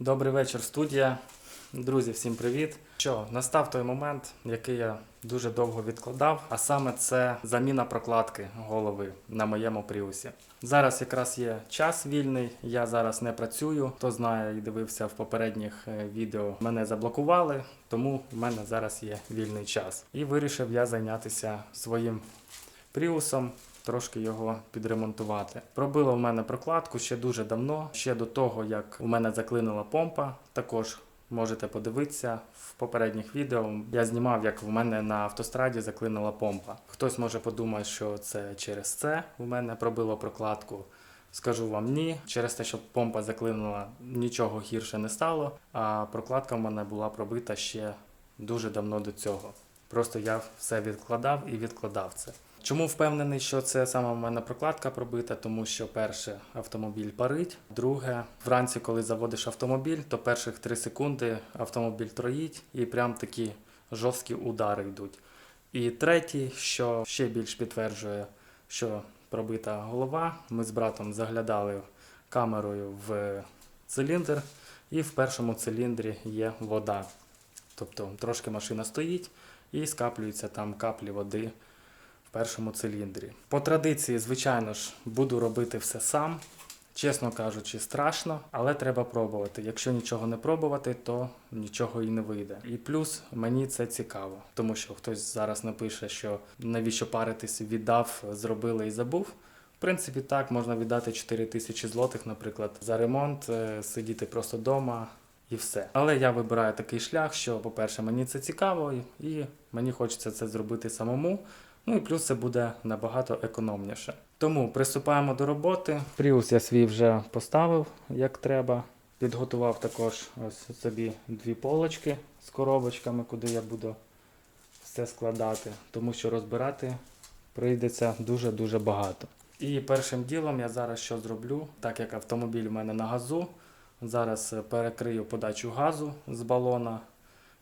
Добрий вечір, студія. Друзі, всім привіт. Що, настав той момент, який я дуже довго відкладав, а саме це заміна прокладки голови на моєму пріусі. Зараз якраз є час вільний, я зараз не працюю. Хто знає і дивився в попередніх е, відео, мене заблокували, тому в мене зараз є вільний час. І вирішив я зайнятися своїм пріусом. Трошки його підремонтувати. Пробило в мене прокладку ще дуже давно, ще до того, як у мене заклинила помпа. Також можете подивитися в попередніх відео. Я знімав, як в мене на автостраді заклинила помпа. Хтось може подумати, що це через це у мене пробило прокладку. Скажу вам ні. Через те, що помпа заклинула, нічого гірше не стало. А прокладка в мене була пробита ще дуже давно до цього. Просто я все відкладав і відкладав це. Чому впевнений, що це саме в мене прокладка пробита? Тому що перше автомобіль парить. Друге, вранці, коли заводиш автомобіль, то перших 3 секунди автомобіль троїть і прям такі жорсткі удари йдуть. І третій, що ще більш підтверджує, що пробита голова. Ми з братом заглядали камерою в циліндр, і в першому циліндрі є вода. Тобто трошки машина стоїть і скаплюються там каплі води першому циліндрі. По традиції, звичайно ж, буду робити все сам. Чесно кажучи, страшно, але треба пробувати. Якщо нічого не пробувати, то нічого і не вийде. І плюс мені це цікаво, тому що хтось зараз напише, що навіщо паритись, віддав, зробили і забув. В принципі, так можна віддати 4 тисячі злотих, наприклад, за ремонт, е, сидіти просто вдома і все. Але я вибираю такий шлях, що, по-перше, мені це цікаво, і мені хочеться це зробити самому. Ну і плюс це буде набагато економніше. Тому приступаємо до роботи. Пріус я свій вже поставив як треба. Підготував також ось собі дві полочки з коробочками, куди я буду все складати, тому що розбирати прийдеться дуже-дуже багато. І першим ділом я зараз що зроблю, так як автомобіль у мене на газу, зараз перекрию подачу газу з балона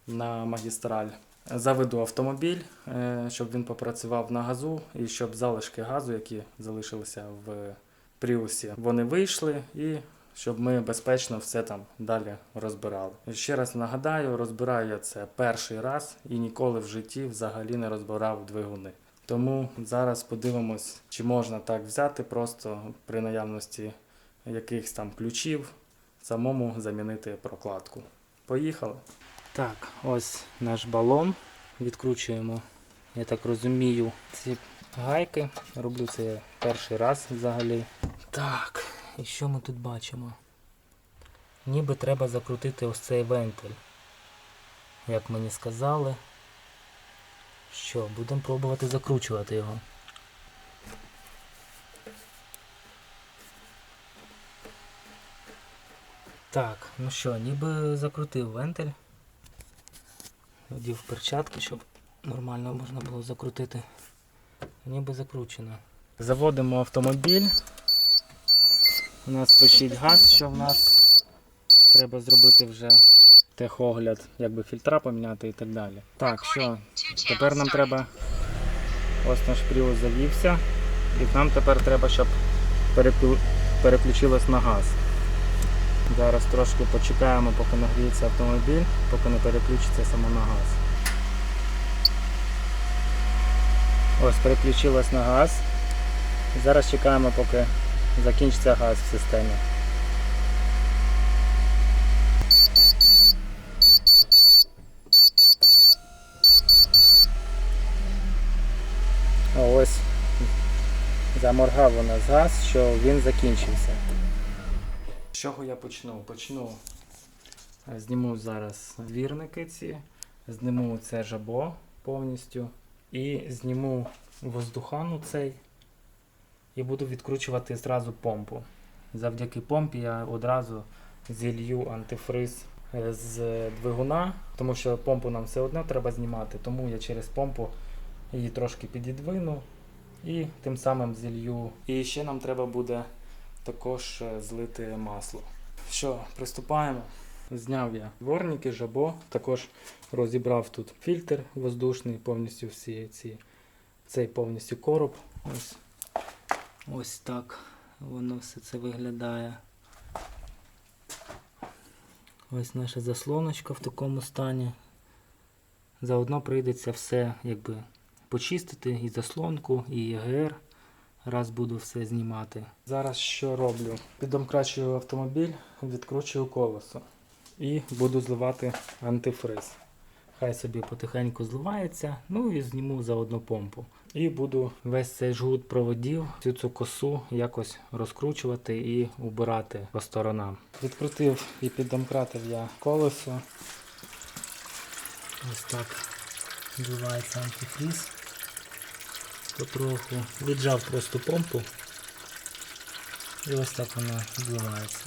на магістраль. Заведу автомобіль, е, щоб він попрацював на газу і щоб залишки газу, які залишилися в пріусі, вони вийшли і щоб ми безпечно все там далі розбирали. Ще раз нагадаю, розбираю я це перший раз і ніколи в житті взагалі не розбирав двигуни. Тому зараз подивимось, чи можна так взяти просто при наявності якихось там ключів, самому замінити прокладку. Поїхали. Так, ось наш балон. Відкручуємо, я так розумію, ці гайки. Роблю це я перший раз взагалі. Так, і що ми тут бачимо? Ніби треба закрутити ось цей вентиль. Як мені сказали. Що, будемо пробувати закручувати його. Так, ну що, ніби закрутив вентиль. Одів перчатки, щоб нормально можна було закрутити. Ніби закручено. Заводимо автомобіль. У нас пишіть газ, що в нас треба зробити вже техогляд, якби фільтра поміняти і так далі. Так, що, тепер нам треба. Ось наш пріус завівся. І нам тепер треба, щоб переключилось на газ. Зараз трошки почекаємо, поки нагріється автомобіль, поки не переключиться само на газ. Ось переключилось на газ. Зараз чекаємо, поки закінчиться газ в системі. Ось заморгав у нас газ, що він закінчився. З чого я почну? Почну. е, Зніму зараз двірники ці, зніму це жабо повністю і зніму воздухану цей і буду відкручувати зразу помпу. Завдяки помпі я одразу зілью антифриз е, з двигуна, тому що помпу нам все одно треба знімати, тому я через помпу її трошки підідвину і тим самим зілью. І ще нам треба буде також е, злити масло. Що, приступаємо. Зняв я дворники, жабо, також розібрав тут фільтр воздушний, повністю всі ці, цей повністю короб. Ось, ось так воно все це виглядає. Ось наша заслоночка в такому стані. Заодно прийдеться все якби почистити і заслонку, і ЄГР. Раз буду все знімати. Зараз що роблю? Піддомкрачую автомобіль, відкручую колесо і буду зливати антифриз. Хай собі потихеньку зливається, ну і зніму заодно помпу. І буду весь цей жгут проводів, всю цю косу якось розкручувати і убирати по сторонам. Відкрутив і піддомкратив я колесо. Ось так зливається антифриз. Потроху віджав просто помпу. І ось так вона зливається.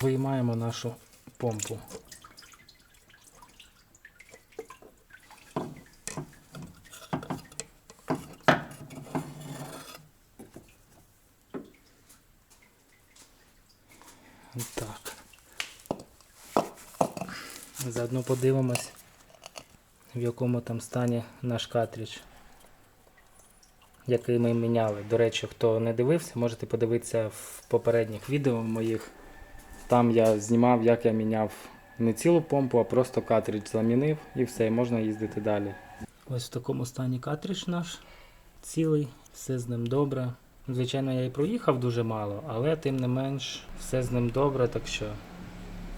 Виймаємо нашу помпу. Так. Заодно подивимось, в якому там стані наш картридж, який ми міняли. До речі, хто не дивився, можете подивитися в попередніх відео моїх. Там я знімав, як я міняв не цілу помпу, а просто картридж замінив і все, можна їздити далі. Ось в такому стані картридж наш цілий, все з ним добре. Звичайно, я і проїхав дуже мало, але тим не менш все з ним добре, так що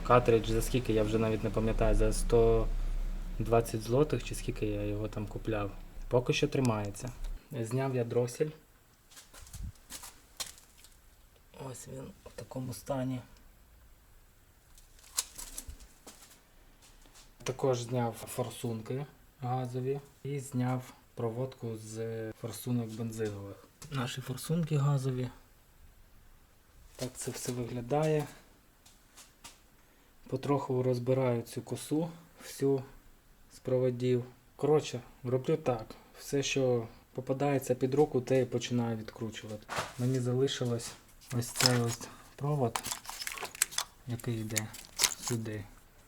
картридж за скільки, я вже навіть не пам'ятаю, за 120 злотих чи скільки я його там купляв. Поки що тримається. Зняв я дросель. Ось він в такому стані. Також зняв форсунки газові і зняв проводку з форсунок бензинових. Наші форсунки газові. Так це все виглядає. Потроху розбираю цю косу всю з проводів. Коротше, роблю так. Все, що попадається під руку, те і починаю відкручувати. Мені залишилось ось цей ось провод, який йде сюди.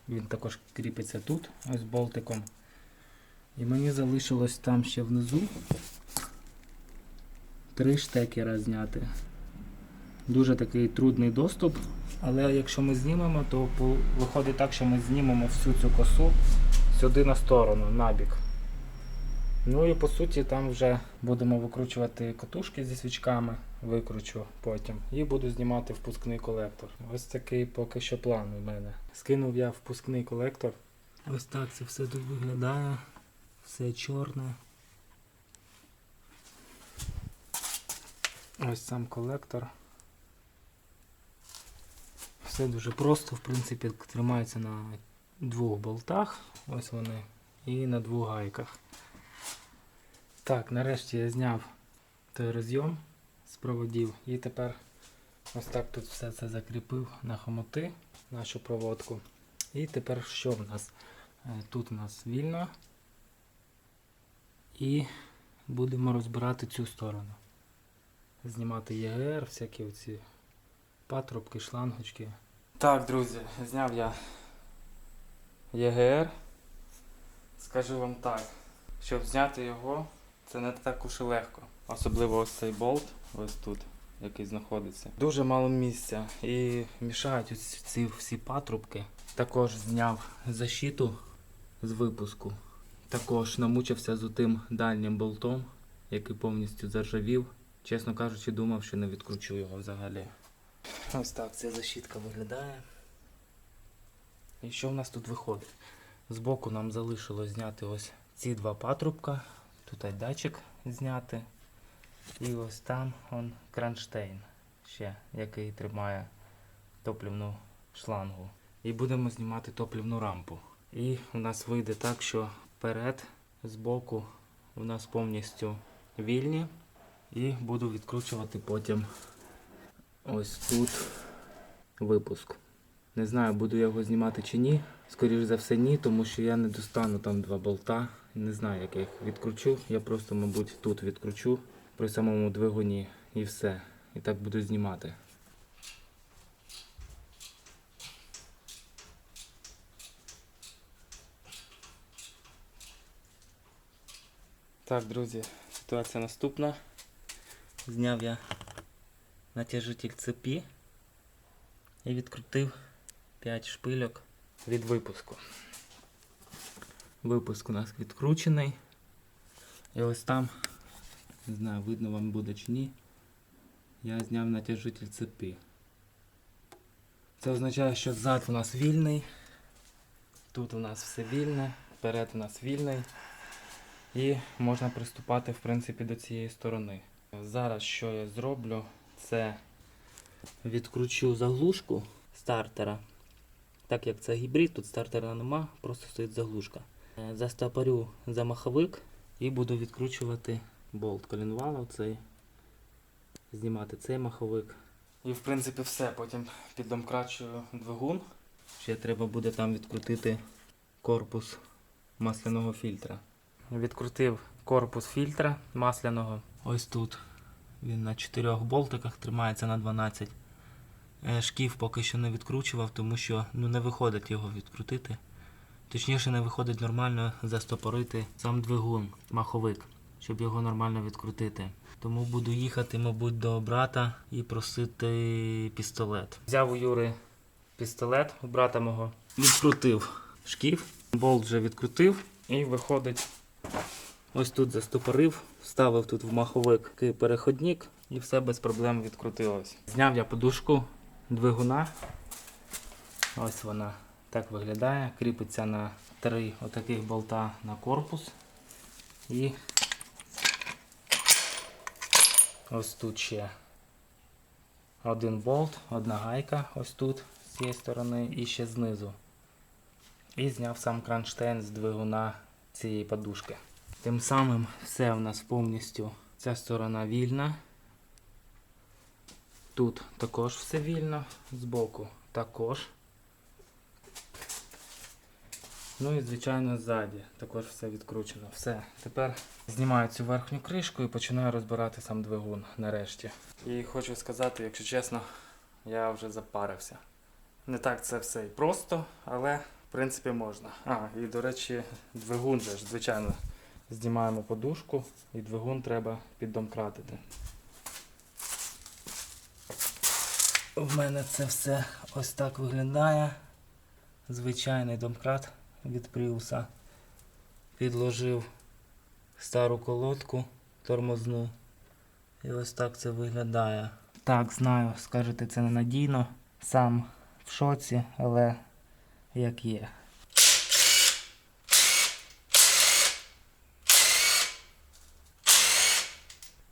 Він також кріпиться тут, ось болтиком. І мені залишилось там ще внизу три штекера зняти. Дуже такий трудний доступ, але якщо ми знімемо, то виходить так, що ми знімемо всю цю косу сюди на сторону, набік. Ну і по суті там вже будемо викручувати катушки зі свічками, викручу потім. І буду знімати впускний колектор. Ось такий поки що план у мене. Скинув я впускний колектор. Ось так це все тут виглядає. Все чорне. Ось сам колектор. Все дуже просто, в принципі, тримається на двох болтах. Ось вони. І на двох гайках. Так, нарешті я зняв той розйом з проводів і тепер ось так тут все це закріпив на хомути, нашу проводку. І тепер що в нас? Е, Тут у нас вільно. І будемо розбирати цю сторону. Знімати ЄГР, всякі оці патрубки, шлангочки. Так, друзі, зняв я ЄГР. Скажу вам так, щоб зняти його, це не так уж і легко. Особливо ось цей болт, ось тут, який знаходиться. Дуже мало місця і мішають ось ці всі патрубки. Також зняв защиту з випуску. Також намучився з тим дальнім болтом, який повністю заржавів. Чесно кажучи, думав, що не відкручу його взагалі. Ось так ця защитка виглядає. І що в нас тут виходить? Збоку нам залишилось зняти ось ці два патрубка. Тут датчик зняти. І ось там он кронштейн ще, який тримає топлівну шлангу. І будемо знімати топлівну рампу. І у нас вийде так, що вперед, збоку у нас повністю вільні. І буду відкручувати потім ось тут випуск. Не знаю, буду я його знімати чи ні. Скоріше за все ні, тому що я не достану там два болта не знаю, як я їх відкручу. Я просто, мабуть, тут відкручу при самому двигуні і все. І так буду знімати. Так, друзі, ситуація наступна. Зняв я натяжитель цепі і відкрутив 5 шпильок від випуску. Випуск у нас відкручений. І ось там, не знаю, видно вам буде чи ні, я зняв натяжитель цепі. Це означає, що зад у нас вільний, тут у нас все вільне, перед у нас вільний. І можна приступати в принципі до цієї сторони. Зараз що я зроблю, це відкручу заглушку стартера. Так як це гібрид, тут стартера нема, просто стоїть заглушка. Е, Застопорю замаховик і буду відкручувати болт колінвала цей, знімати цей маховик. І в принципі все. Потім піддомкрачую двигун. Ще треба буде там відкрутити корпус масляного фільтра. Відкрутив корпус фільтра масляного. Ось тут. Він на 4 болтиках тримається на 12. Е, Шків поки що не відкручував, тому що ну, не виходить його відкрутити. Точніше, не виходить нормально застопорити сам двигун, маховик, щоб його нормально відкрутити. Тому буду їхати, мабуть, до брата і просити пістолет. Взяв у Юри пістолет у брата мого, відкрутив шків, болт вже відкрутив і виходить. Ось тут застопорив, вставив тут в маховик переходник і все без проблем відкрутилось. Зняв я подушку двигуна. Ось вона так виглядає. Кріпиться на три отаких болта на корпус. І ось тут ще один болт, одна гайка ось тут з цієї сторони і ще знизу. І зняв сам кронштейн з двигуна цієї подушки. Тим самим все у нас повністю ця сторона вільна. Тут також все вільно, збоку також. Ну і звичайно ззаді також все відкручено. Все. Тепер знімаю цю верхню кришку і починаю розбирати сам двигун нарешті. І хочу сказати, якщо чесно, я вже запарився. Не так це все і просто, але в принципі можна. А, і до речі, двигун же ж, звичайно, знімаємо подушку і двигун треба піддомкратити. В мене це все ось так виглядає. Звичайний домкрат від Пріуса. Підложив стару колодку тормозну. І ось так це виглядає. Так, знаю, скажете, це ненадійно. Сам в шоці, але як є.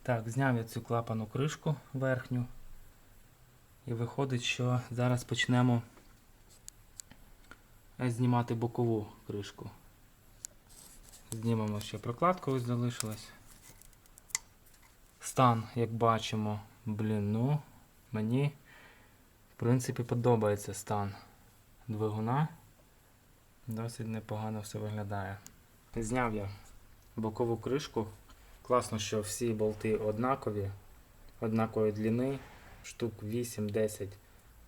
Так, зняв я цю клапану кришку верхню. І виходить, що зараз почнемо знімати бокову кришку. Знімемо ще прокладку, ось залишилась. Стан, як бачимо, блін, ну, мені в принципі подобається стан двигуна. Досить непогано все виглядає. Зняв я бокову кришку. Класно, що всі болти однакові, однакової длини, штук 8-10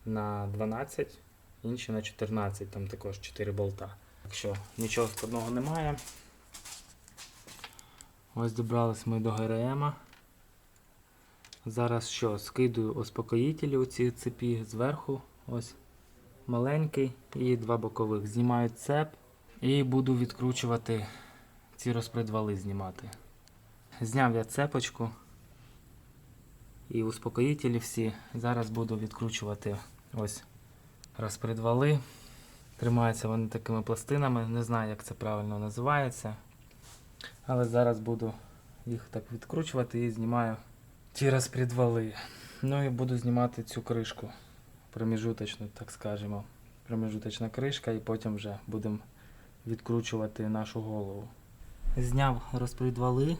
на 12, інші на 14, там також 4 болта. Так що нічого складного немає. Ось добрались ми до ГРМ. Зараз що, скидую успокоїтелі у ці цепі зверху. Ось маленький і два бокових. Знімаю цеп і буду відкручувати ці розпредвали знімати. Зняв я цепочку і успокоїтелі всі. Зараз буду відкручувати ось розпредвали. Тримаються вони такими пластинами, не знаю, як це правильно називається. Але зараз буду їх так відкручувати і знімаю ті розпредвали. Ну і буду знімати цю кришку проміжуточну, так скажемо. Проміжуточна кришка, і потім вже будемо відкручувати нашу голову. Зняв розпредвали.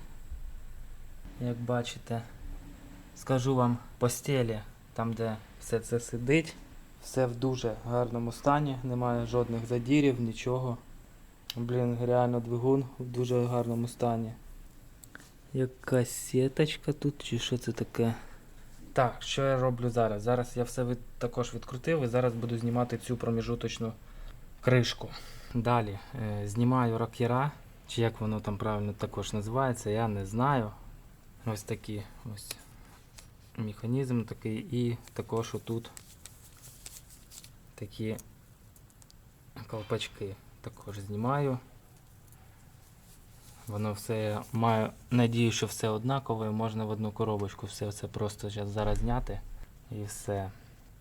Як бачите, скажу вам постелі, там де все це сидить, все в дуже гарному стані, немає жодних задірів, нічого. Блін, реально двигун в дуже гарному стані. Якась сіточка тут, чи що це таке? Так, що я роблю зараз? Зараз я все від, також відкрутив і зараз буду знімати цю проміжуточну кришку. Далі е, знімаю ракера Чи як воно там правильно також називається, я не знаю. Ось такий ось механізм такий і також отут такі колпачки також знімаю. Воно все маю надію, що все однакове, можна в одну коробочку все це просто зараз зняти і все.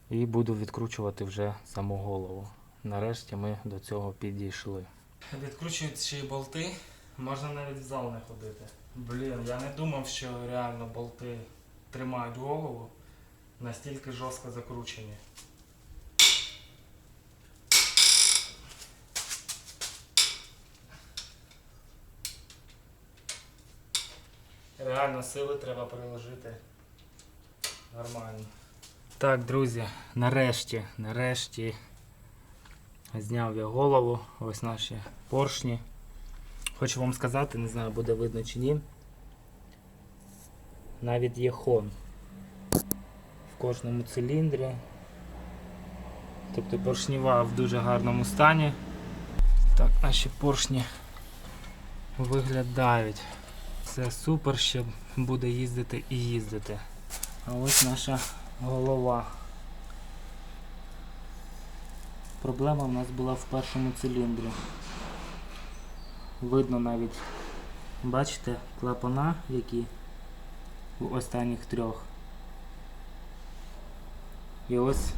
І буду відкручувати вже саму голову. Нарешті ми до цього підійшли. Й болти, можна навіть в зал не ходити. Блін, я не думав, що реально болти тримають голову, настільки жорстко закручені. Реально сили треба приложити. Нормально. Так, друзі, нарешті, нарешті зняв я голову. Ось наші поршні. Хочу вам сказати, не знаю, буде видно чи ні. Навіть є хон в кожному циліндрі. Тобто поршніва в дуже гарному стані. Так, наші поршні виглядають. Все супер, ще буде їздити і їздити. А ось наша голова. Проблема в нас була в першому циліндрі. Видно навіть, бачите, клапана, які в останніх трьох. І ось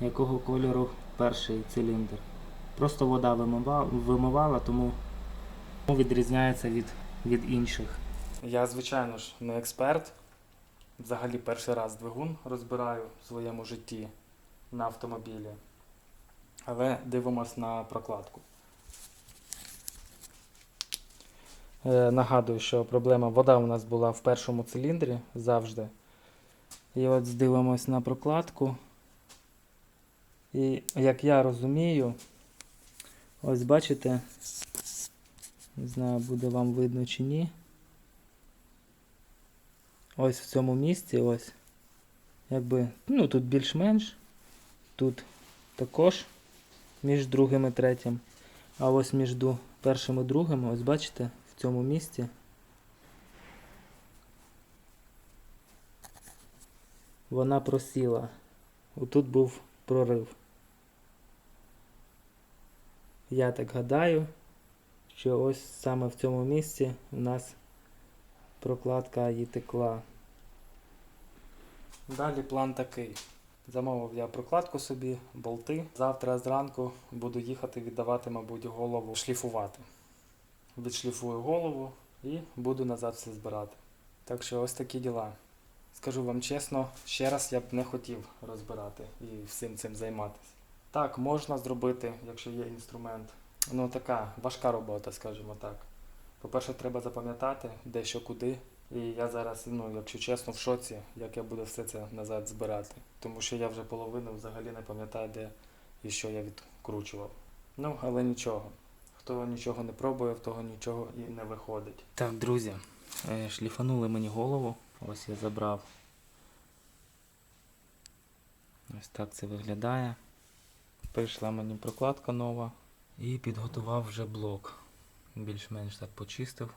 якого кольору перший циліндр. Просто вода вимивала, тому відрізняється від, від інших. Я, звичайно ж, не експерт. Взагалі перший раз двигун розбираю в своєму житті на автомобілі. Але дивимось на прокладку. Е, нагадую, що проблема вода у нас була в першому циліндрі завжди. І от здивимось на прокладку. І як я розумію, ось бачите, не знаю, буде вам видно чи ні. Ось в цьому місці, ось. Якби, ну тут більш-менш. Тут також між другим і третім. А ось між першим і другим, ось бачите, в цьому місці. Вона просіла. Отут був прорив. Я так гадаю, що ось саме в цьому місці у нас прокладка її текла. Далі план такий. Замовив я прокладку собі, болти. Завтра зранку буду їхати віддавати, мабуть, голову шліфувати. Відшліфую голову і буду назад все збирати. Так що ось такі діла. Скажу вам чесно, ще раз я б не хотів розбирати і всім цим займатися. Так, можна зробити, якщо є інструмент. Ну така важка робота, скажімо так. По-перше, треба запам'ятати, де що куди. І я зараз, ну, якщо чесно, в шоці, як я буду все це назад збирати. Тому що я вже половину взагалі не пам'ятаю, де і що я відкручував. Ну, але нічого. Хто нічого не пробує, в того нічого і не виходить. Так, друзі, е, шліфанули мені голову. Ось я забрав. Ось так це виглядає. Прийшла мені прокладка нова. І підготував вже блок. Більш-менш так почистив.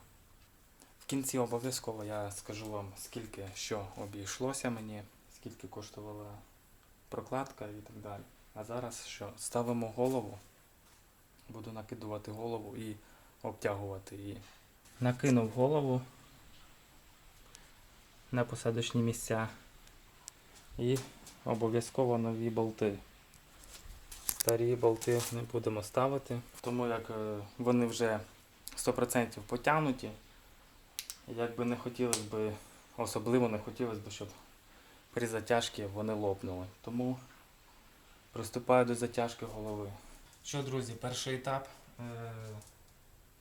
В кінці обов'язково я скажу вам, скільки що обійшлося мені, скільки коштувала прокладка і так далі. А зараз що? Ставимо голову. Буду накидувати голову і обтягувати її. Накинув голову на посадочні місця. І обов'язково нові болти. Старі болти не будемо ставити, тому як е, вони вже 100% потягнуті. Як би не хотілося б, особливо не хотілося б, щоб при затяжці вони лопнули. Тому приступаю до затяжки голови. Що, друзі, перший етап е,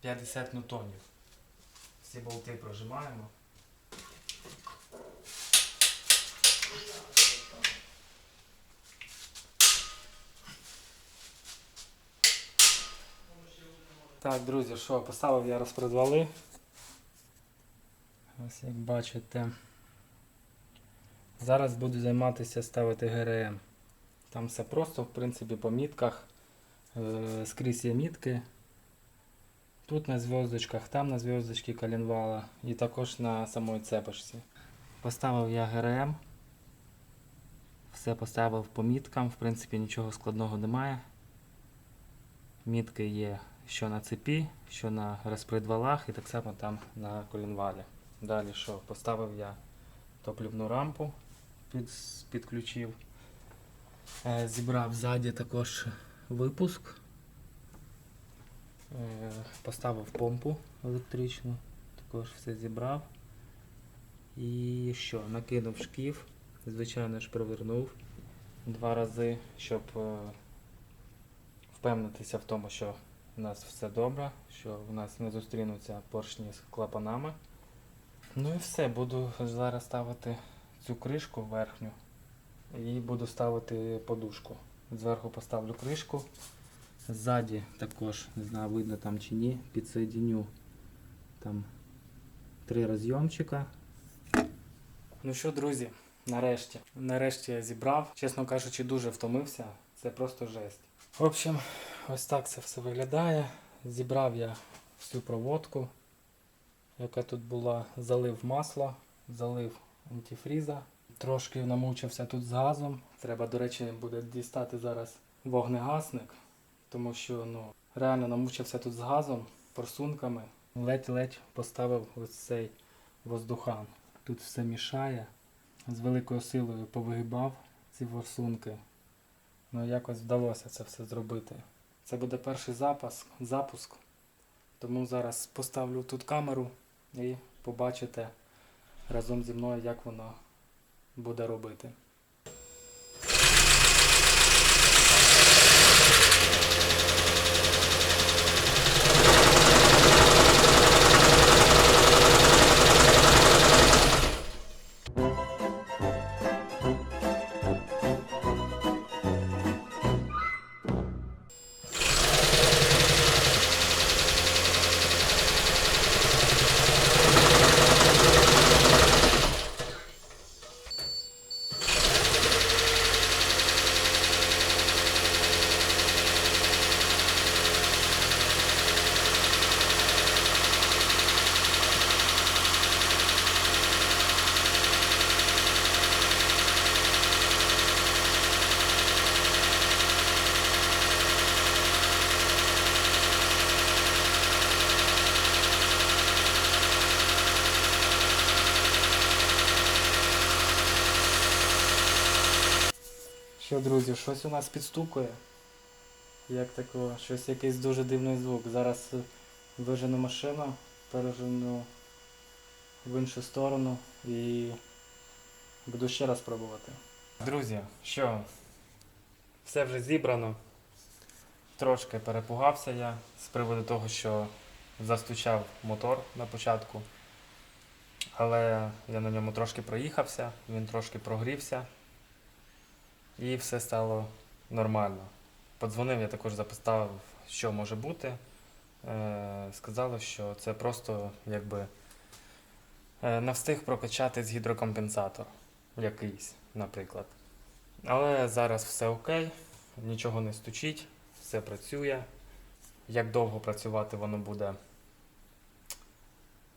50 ньютонів. Всі болти прожимаємо. Так, друзі, що, поставив я розпредвали. Ось як бачите. Зараз буду займатися ставити ГРМ. Там все просто, в принципі, по мітках. Е, скрізь є мітки. Тут на зв'язочках, там на зв'язочці коленвала і також на самої цепочці. Поставив я ГРМ. Все поставив по міткам, в принципі нічого складного немає. Мітки є що на цепі, що на розпредвалах і так само там на колінвалі. Далі що? Поставив я топлівну рампу, під, підключив. Е, Зібрав ззаді також випуск. Е, Поставив помпу електричну, також все зібрав. І що? Накинув шкіф, звичайно ж привернув два рази, щоб е, впевнитися в тому, що у нас все добре, що у нас не зустрінуться поршні з клапанами. Ну і все, буду зараз ставити цю кришку верхню і буду ставити подушку. Зверху поставлю кришку. Ззаді також, не знаю, видно там чи ні, підсоединю там три розйомчика. Ну що, друзі, нарешті. Нарешті я зібрав. Чесно кажучи, дуже втомився. Це просто жесть. В общем, ось так це все виглядає. Зібрав я всю проводку, яка тут була, залив масло, залив антифріза. Трошки намучився тут з газом. Треба, до речі, буде дістати зараз вогнегасник, тому що ну, реально намучився тут з газом, форсунками. Ледь-ледь поставив ось цей воздухан. Тут все мішає. З великою силою повигибав ці форсунки. Ну якось вдалося це все зробити. Це буде перший запас, запуск. Тому зараз поставлю тут камеру і побачите разом зі мною, як воно буде робити. Друзі, щось у нас підстукує. Як такого, щось якийсь дуже дивний звук. Зараз е, вижену машину, пережену в іншу сторону і буду ще раз пробувати. Друзі, що? Все вже зібрано. Трошки перепугався я з приводу того, що застучав мотор на початку. Але я на ньому трошки проїхався, він трошки прогрівся і все стало нормально. Подзвонив, я також запитав, що може бути. Е, сказали, що це просто якби е, не встиг прокачати з гідрокомпенсатор якийсь, наприклад. Але зараз все окей, нічого не стучить, все працює. Як довго працювати воно буде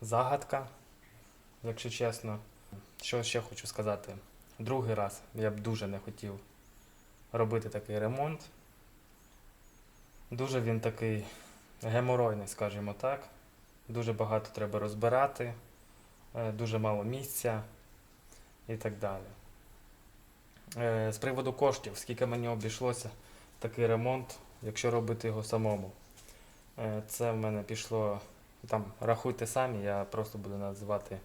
загадка, якщо чесно. Що ще хочу сказати? Другий раз я б дуже не хотів робити такий ремонт. Дуже він такий геморойний, скажімо так. Дуже багато треба розбирати, е, дуже мало місця і так далі. Е, З приводу коштів, скільки мені обійшлося такий ремонт, якщо робити його самому. Е, Це в мене пішло, там рахуйте самі, я просто буду називати,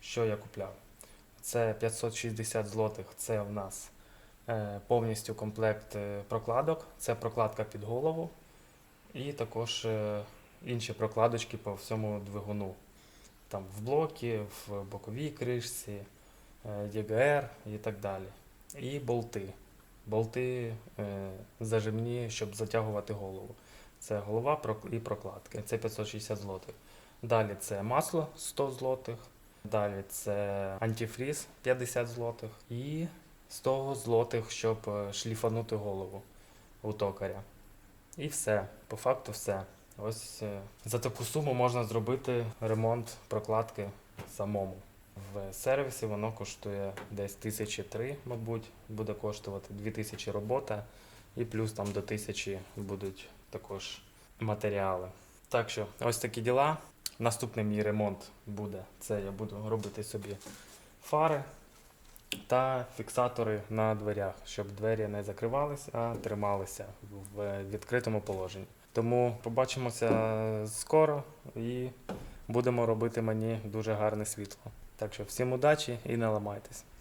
що я купляв. Це 560 злотих, це в нас повністю комплект е, прокладок. Це прокладка під голову і також е, інші прокладочки по всьому двигуну. Там в блокі, в боковій кришці, е, ЄГР і так далі. І болти. Болти е, зажимні, щоб затягувати голову. Це голова і прокладки. Це 560 злотих. Далі це масло 100 злотих. Далі це антифріз 50 злотих і 100 злотих, щоб е, шліфанути голову у токаря. І все, по факту все. Ось е, за таку суму можна зробити ремонт прокладки самому. В сервісі воно коштує десь тисячі три, мабуть, буде коштувати дві тисячі робота, і плюс там до тисячі будуть також матеріали. Так що ось такі діла. Наступний мій ремонт буде. Це я буду робити собі фари та фіксатори на дверях, щоб двері не закривалися, а трималися в відкритому положенні. Тому побачимося скоро і будемо робити мені дуже гарне світло. Так що всім удачі і не ламайтесь.